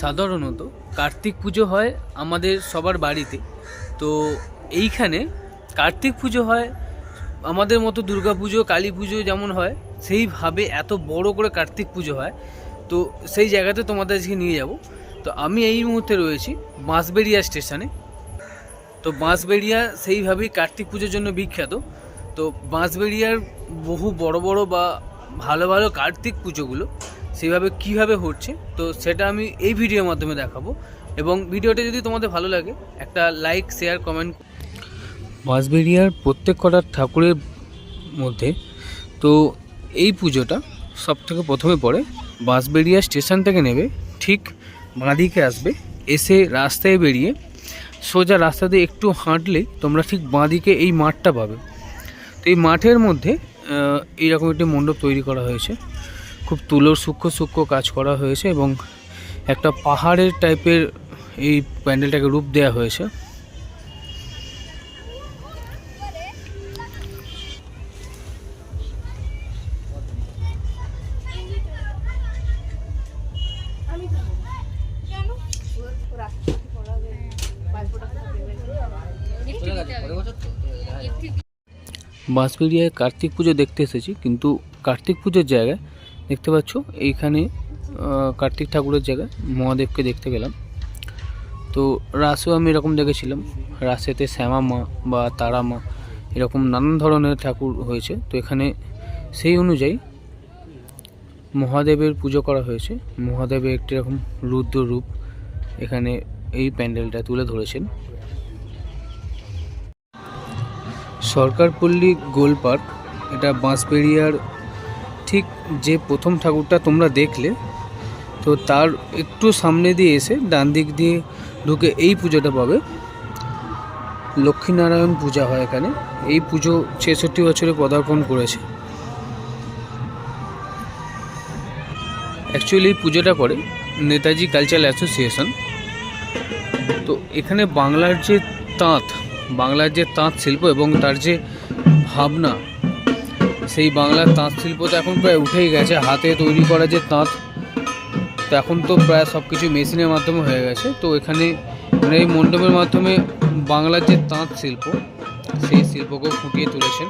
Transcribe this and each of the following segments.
সাধারণত কার্তিক পুজো হয় আমাদের সবার বাড়িতে। তো এইখানে কার্তিক পুজো হয়, আমাদের মতো দুর্গা পুজো, কালী পুজো যেমন হয়, সেইভাবে এত বড় করে কার্তিক পুজো হয়। তো সেই জায়গাতে তোমাদের আজকে নিয়ে যাব। তো আমি এই মুহূর্তে রয়েছি বাঁশবেড়িয়া স্টেশনে। তো বাঁশবেড়িয়া সেইভাবেই কার্তিক পুজোর জন্য বিখ্যাত। তো বাঁশবেড়িয়ার বহু বড় বড় বা ভালো ভালো কার্তিক পুজোগুলো সেইভাবে কীভাবে হচ্ছে, তো সেটা আমি এই ভিডিওর মাধ্যমে দেখাবো। এবং ভিডিওটা যদি তোমাদের ভালো লাগে, একটা লাইক শেয়ার কমেন্ট বাঁশবেড়িয়ার প্রত্যেক কটা ঠাকুরের মধ্যে, তো এই পুজোটা সব থেকে প্রথমে পড়ে বাঁশবেড়িয়া স্টেশন থেকে নেবে, ঠিক বাঁদিকে আসবে, এসে রাস্তায় বেরিয়ে সোজা রাস্তা দিয়ে একটু হাঁটলেই তোমরা ঠিক বাঁদিকে এই মাঠটা পাবে। তো এই মাঠের মধ্যে এইরকম একটি মণ্ডপ তৈরি করা হয়েছে। খুব তুলোর সূক্ষ্ম সূক্ষ্ম কাজ করা হয়েছে এবং একটা পাহাড়ের টাইপের এই প্যান্ডেলটাকে রূপ দেওয়া হয়েছে। বাঁশবেড়িয়ায় কার্তিক পুজো দেখতে এসেছি, কিন্তু কার্তিক পুজোর জায়গায় দেখতে পাচ্ছ, এইখানে কার্তিক ঠাকুরের জায়গায় মহাদেবকে দেখতে গেলাম তো রাসেও আমি এরকম দেখেছিলাম। রাসেতে শ্যামা মা বা তারা মা, এরকম নানান ধরনের ঠাকুর হয়েছে। তো এখানে সেই অনুযায়ী মহাদেবের পুজো করা হয়েছে। মহাদেবের একটি রকম রুদ্র রূপ এখানে এই প্যান্ডেলটা তুলে ধরেছেন। সরকারপল্লী গোল পার্ক, এটা বাঁশবেড়িয়ার ঠিক যে প্রথম ঠাকুরটা তোমরা দেখলে, তো তার একটু সামনে দিয়ে এসে ডান দিক দিয়ে ঢুকে এই পুজোটা পাবে। লক্ষ্মীনারায়ণ পূজা হয় এখানে। এই পুজো ছেষট্টি বছরে পদার্পণ করেছে। অ্যাকচুয়ালি এই পুজোটা করে নেতাজি কালচারাল অ্যাসোসিয়েশন। তো এখানে বাংলার যে তাঁত, বাংলার যে তাঁত শিল্প এবং তার যে ভাবনা সেই বাংলার তাঁত শিল্প তো এখন প্রায় উঠেই গেছে, হাতে তৈরি করা যে তাঁত, তো এখন তো প্রায় সব কিছু মেশিনের মাধ্যমে হয়ে গেছে। তো এখানে মানে এই মণ্ডপের মাধ্যমে বাংলার যে তাঁত শিল্প, সেই শিল্পকে ফুটিয়ে তুলেছেন।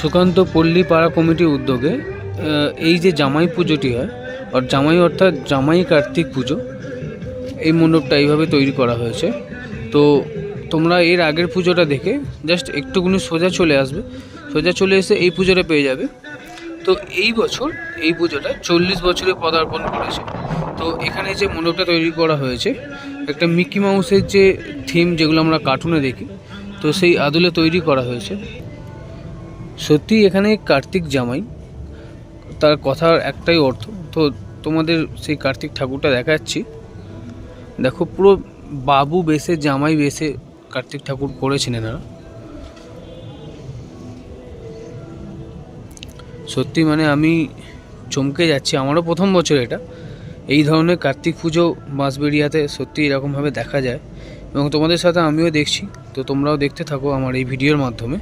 সুকান্ত পল্লী পাড়া কমিটির উদ্যোগে এই যে জামাই পুজোটি হয়, আর জামাই অর্থাৎ জামাই কার্তিক পুজো, এই মণ্ডপটা এইভাবে তৈরি করা হয়েছে। তো তোমরা এর আগের পুজোটা দেখে জাস্ট একটুকুনি সোজা চলে আসবে। সোজা চলে এসে এই পুজোটা পেয়ে যাবে। তো এই বছর এই পুজোটা চল্লিশ বছরে পদার্পণ করেছে। তো এখানে যে মণ্ডপটা তৈরি করা হয়েছে, একটা মিকি মাউসের যে থিম যেগুলো আমরা কার্টুনে দেখি, তো সেই আদলে তৈরি করা হয়েছে। সত্যি এখানে কার্তিক জামাই, তার কথার একটাই অর্থ। তো তোমাদের সেই কার্তিক ঠাকুরটা দেখাচ্ছি। দেখো, পুরো বাবু বেশে জামাই বেশে কার্তিক ঠাকুর করেছেন এনারা। সত্যি মানে আমি চমকে যাচ্ছি। আমারও প্রথম বছর এটা। এই ধরনের কার্তিক পুজো বাঁশবেড়িয়াতে সত্যি এরকমভাবে দেখা যায়। এবং তোমাদের সাথে আমিও দেখছি। তো তোমরাও দেখতে থাকো আমার এই ভিডিওর মাধ্যমে।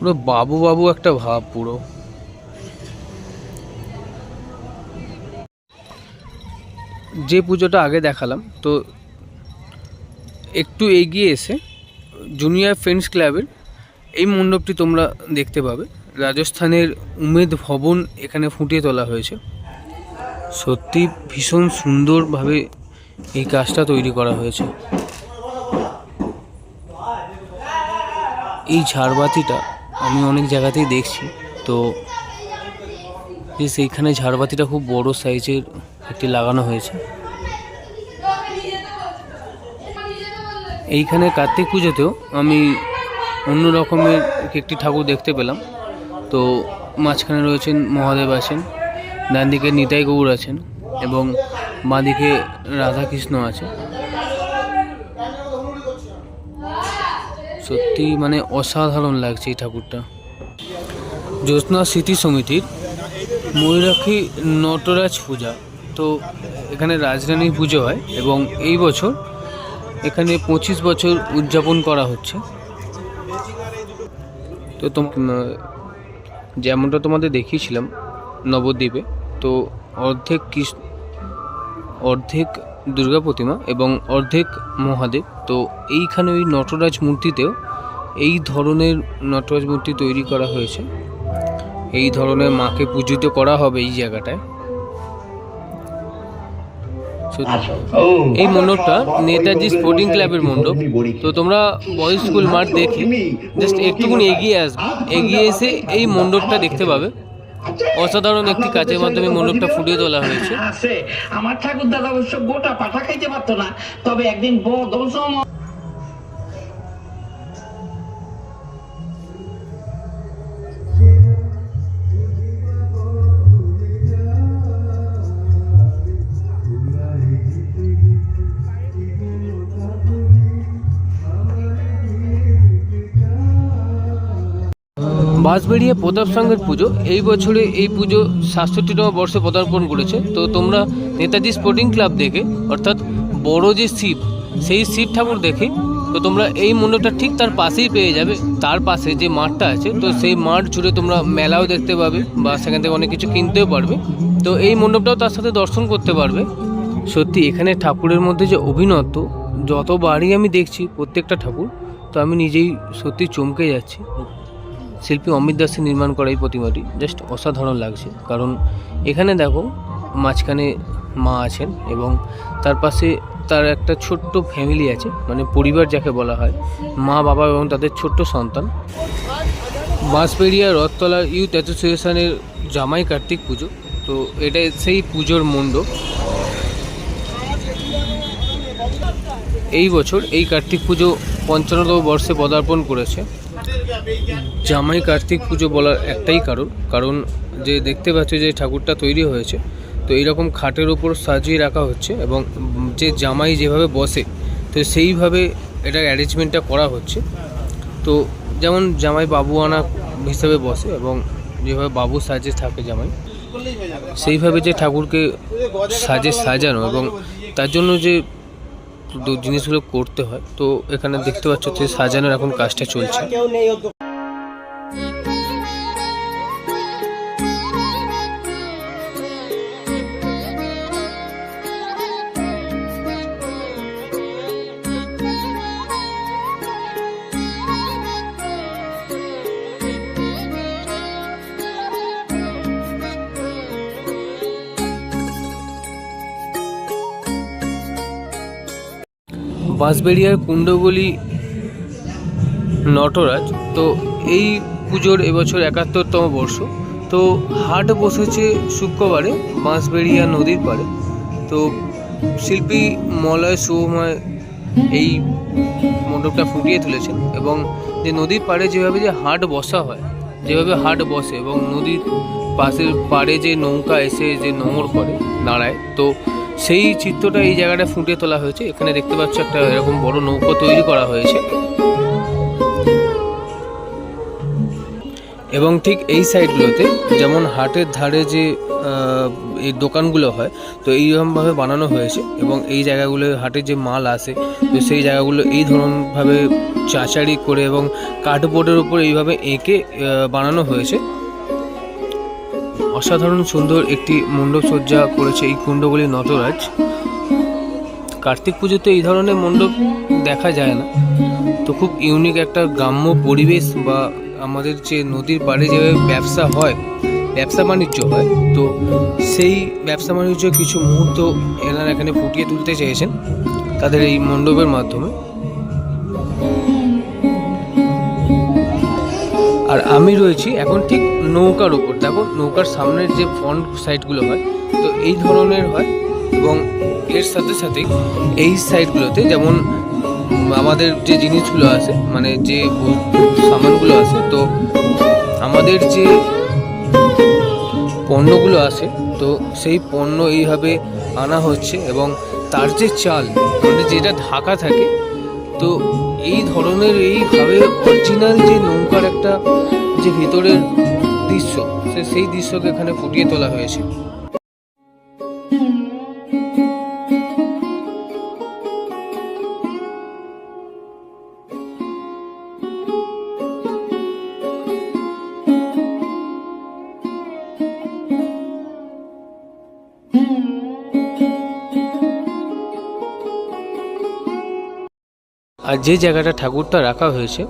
পুরো বাবু বাবু একটা ভাব পুরো। যে পুজোটা আগে দেখালাম, তো একটু এগিয়ে এসে জুনিয়র ফ্রেন্ডস ক্লাবের এই মণ্ডপটি তোমরা দেখতে পাবে। রাজস্থানের উমেদ ভবন এখানে ফুটিয়ে তোলা হয়েছে। সত্যি ভীষণ সুন্দরভাবে এই কাজটা তৈরি করা হয়েছে। এই ঝাড়বাতিটা আমি অনেক জায়গাতেই দেখছি। তো সেইখানে ঝাড়বাতিটা খুব বড় সাইজের একটি লাগানো হয়েছে। এইখানে কার্তিক পুজোতেও আমি অন্য রকমের একটি ঠাকুর দেখতে পেলাম। তো মাঝখানে রয়েছেন মহাদেব আছেন ডান দিকে নিতাই গৌর আছেন এবং বাঁদিকে রাধাকৃষ্ণ আছে সত্যি মানে অসাধারণ লাগছে এই ঠাকুরটা। জ্যোৎস্না স্মৃতি সমিতির ময়ূরাক্ষী নটরাজ পূজা। তো এখানে রাজরানীর পুজো হয় এবং এই বছর এখানে পঁচিশ বছর উদযাপন করা হচ্ছে। তো তোম যেমনটা তোমাদের দেখিয়েছিলাম নবদ্বীপে, তো অর্ধেক কৃষ্ণ, অর্ধেক দুর্গা প্রতিমা এবং অর্ধেক মহাদেব। তো এইখানে ওই নটরাজ মূর্তিতেও এই ধরনের নটরাজ মূর্তি তৈরি করা হয়েছে। এই ধরনের মাকে পূজিত করা হবে এই জায়গাটায়। এই মণ্ডপটা নেতাজি স্পোর্টিং ক্লাবের মণ্ডপ। তো তোমরা বয়েজ স্কুল মাঠ দেখে জাস্ট একটুকুনি এগিয়ে আসবে এগিয়ে এসে এই মণ্ডপটা দেখতে পাবে। অসাধারণ একটি কাজের মাধ্যমে মণ্ডপটা ফুটিয়ে তোলা হয়েছে। আমার ঠাকুর দাদা অবশ্য গোটা পাঠা খাইতে পারতো না। তবে একদিন বড় বাঁশবেড়িয়া প্রতাপ সংঘের পুজো। এই বছরে এই পুজো সাতষট্টিতম বর্ষে পদার্পণ করেছে। তো তোমরা নেতাজি স্পোর্টিং ক্লাব দেখে, অর্থাৎ বড় যে শিব, সেই শিব ঠাকুর দেখে, তো তোমরা এই মণ্ডপটা ঠিক তার পাশেই পেয়ে যাবে। তার পাশে যে মাঠটা আছে, তো সেই মাঠ জুড়ে তোমরা মেলাও দেখতে পাবে বা সেখান থেকে অনেক কিছু কিনতেও পারবে। তো এই মণ্ডপটাও তার সাথে দর্শন করতে পারবে। সত্যি, এখানে ঠাকুরের মধ্যে যে অভিনত্ব, যতবারই আমি দেখছি প্রত্যেকটা ঠাকুর, তো আমি নিজেই সত্যি চমকে যাচ্ছি। শিল্পী অমিত দাসের নির্মাণ করা এই প্রতিমাটি জাস্ট অসাধারণ লাগছে। কারণ এখানে দেখো মাঝখানে মা আছেন এবং তার পাশে তার একটা ছোট্ট ফ্যামিলি আছে মানে পরিবার যাকে বলা হয়, মা, বাবা এবং তাদের ছোট্ট সন্তান। বাঁশপেড়িয়া রথতলা ইউথ অ্যাসোসিয়েশনের জামাই কার্তিক পুজো। তো এটা সেই পুজোর মণ্ডপ। এই বছর এই কার্তিক পুজো পঞ্চান্নতম বর্ষে পদার্পণ করেছে। জামাই কার্তিক পুজো বলার একটাই কারণ কারণ যে দেখতে পাচ্ছ যে ঠাকুরটা তৈরি হয়েছে, তো এইরকম খাটের ওপর সাজিয়ে রাখা হচ্ছে এবং যে জামাই যেভাবে বসে, তো সেইভাবে এটা অ্যারেঞ্জমেন্টটা করা হচ্ছে। তো যেমন জামাই বাবু আনা হিসাবে বসে এবং যেভাবে বাবু সাজে থাকে জামাই, সেইভাবে যে ঠাকুরকে সাজে সাজানো এবং তার জন্য যে জিনিসগুলো করতে হয়। তো এখানে দেখতে পাচ্ছ যে সাজানোর এখন কাজটা চলছে। বাঁশবেড়িয়ার কুণ্ডগলি নটরাজ। তো এই পুজোর এবছর একাত্তরতম বর্ষ। তো হাট বসেছে শুক্রবারে বাঁশবেড়িয়া নদীর পাড়ে। তো শিল্পী মলয় শুভময় এই মণ্ডপটা ফুটিয়ে তুলেছেন এবং যে নদীর পাড়ে যেভাবে যে হাট বসা হয়, যেভাবে হাট বসে এবং নদীর পাশের পাড়ে যে নৌকা এসে যে নোঙর করে দাঁড়ায়, তো সেই চিত্রটা এই জায়গাটা ফুটে তোলা হয়েছে। এখানে দেখতে পাচ্ছ একটা এরকম বড় নৌকো তৈরি করা হয়েছে। এবং ঠিক এই সাইডগুলোতে যেমন হাটের ধারে যে এই দোকানগুলো হয়, তো এইরকমভাবে বানানো হয়েছে এবং এই জায়গাগুলো হাটে যে মাল আসে, তো সেই জায়গাগুলো এই ধরনভাবে চাচারি করে এবং কার্ডবোর্ডের উপর এইভাবে এঁকে বানানো হয়েছে। অসাধারণ সুন্দর একটি মণ্ডপ সজ্জা করেছে এই কুণ্ডগুলি নটরাজ। কার্তিক পুজোতে এই ধরনের মণ্ডপ দেখা যায় না। তো খুব ইউনিক একটা গ্রাম্য পরিবেশ বা আমাদের যে নদীর পাড়ে যে ব্যবসা হয়, ব্যবসা বাণিজ্য হয়, তো সেই ব্যবসা বাণিজ্য কিছু মুহূর্ত এনারা এখানে ফুটিয়ে তুলতে চেয়েছেন তাদের এই মণ্ডপের মাধ্যমে। আর আমি রয়েছি এখন ঠিক নৌকার উপর। দেখো, নৌকার সামনের যে ফ্রন্ট সাইডগুলো হয়, তো এই ধরনের হয় এবং এর সাথে সাথে এই সাইডগুলোতে যেমন আমাদের যে জিনিসগুলো আছে মানে যে সামানগুলো আছে, তো আমাদের যে পণ্যগুলো আছে, তো সেই পণ্য এইভাবে আনা হচ্ছে এবং তার যে চাল মানে যেটা ঢাকা থাকে, তো এই ধরনের এইভাবে অরিজিনাল যে নৌকার একটা যে ভিতরের দৃশ্য, সে সেই দৃশ্যকে এখানে ফুটিয়ে তোলা হয়েছে। আর যে জায়গাটা ঠাকুরটা রাখা হয়েছে,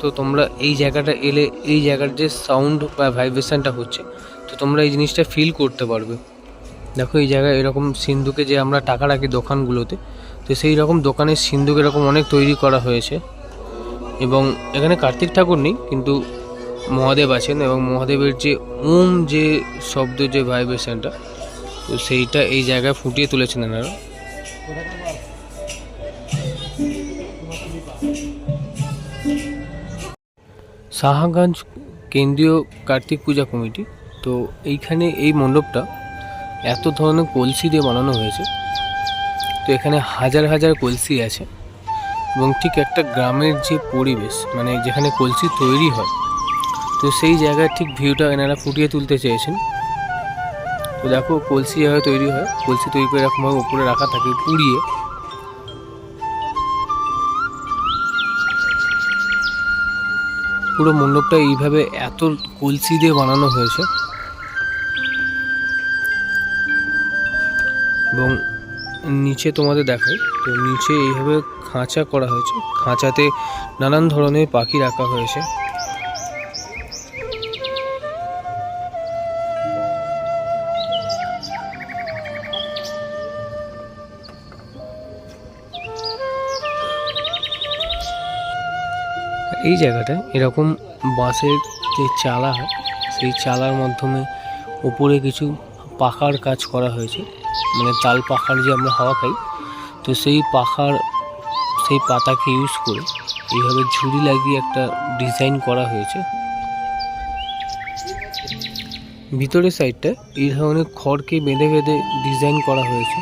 তো তোমরা এই জায়গাটা এলে, এই জায়গার যে সাউন্ড বা ভাইব্রেশনটা হচ্ছে, তো তোমরা এই জিনিসটা ফিল করতে পারবে। দেখো এই জায়গায় এরকম সিন্ধুকে যে আমরা টাকা রাখি দোকানগুলোতে, তো সেই রকম দোকানের সিন্ধুক এরকম অনেক তৈরি করা হয়েছে। এবং এখানে কার্তিক ঠাকুর নেই, কিন্তু মহাদেব আছেন এবং মহাদেবের যে ওম যে শব্দ যে ভাইব্রেশনটা তো সেইটা এই জায়গায় ফুটিয়ে তুলেছেন এনারা। সাহাগঞ্জ কেন্দ্রীয় কার্তিক পূজা কমিটি, তো এইখানে এই মণ্ডপটা এত ধরনের কলসি দিয়ে বানানো হয়েছে। তো এখানে হাজার হাজার কলসি আছে এবং ঠিক একটা গ্রামের যে পরিবেশ মানে যেখানে কলসি তৈরি হয়, তো সেই জায়গার ঠিক ভিউটা এনারা ফুটিয়ে তুলতে চেয়েছেন। তো দেখো কলসি যেভাবে তৈরি হয়, কলসি তৈরি করে এরকমভাবে উপরে রাখা থাকে, পুড়িয়ে পুরো মণ্ডপটা এইভাবে এত কলসি দিয়ে বানানো হয়েছে। এবং নিচে তোমাদের দেখাই, তো নিচে এইভাবে খাঁচা করা হয়েছে। খাঁচাতে নানান ধরনের পাখি রাখা হয়েছে। এই জায়গাটা এরকম বাঁশের যে চালা হয়, সেই চালার মাধ্যমে উপরে কিছু পাখার কাজ করা হয়েছে। মানে তাল পাখার যে আমরা হাওয়া খাই তো সেই পাখার, সেই পাতাকে ইউজ করে এইভাবে ঝুড়ি লাগিয়ে একটা ডিজাইন করা হয়েছে। ভিতরের সাইডটা এই ধরনের খড়কে বেঁধে বেঁধে ডিজাইন করা হয়েছে।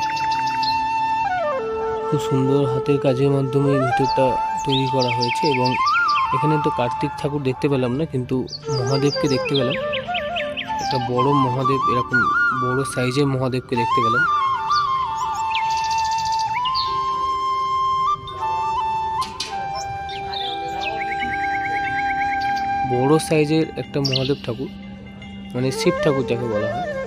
খুব সুন্দর হাতের কাজের মাধ্যমে ভিতরটা তৈরি করা হয়েছে এবং এখানে তো কার্তিক ঠাকুর দেখতে পেলাম না, কিন্তু মহাদেবকে দেখতে পেলাম। একটা বড় মহাদেব, এরকম বড় সাইজের মহাদেবকে দেখতে পেলাম। বড় সাইজের একটা মহাদেব ঠাকুর মানে শিব ঠাকুর যাকে বলা হয়।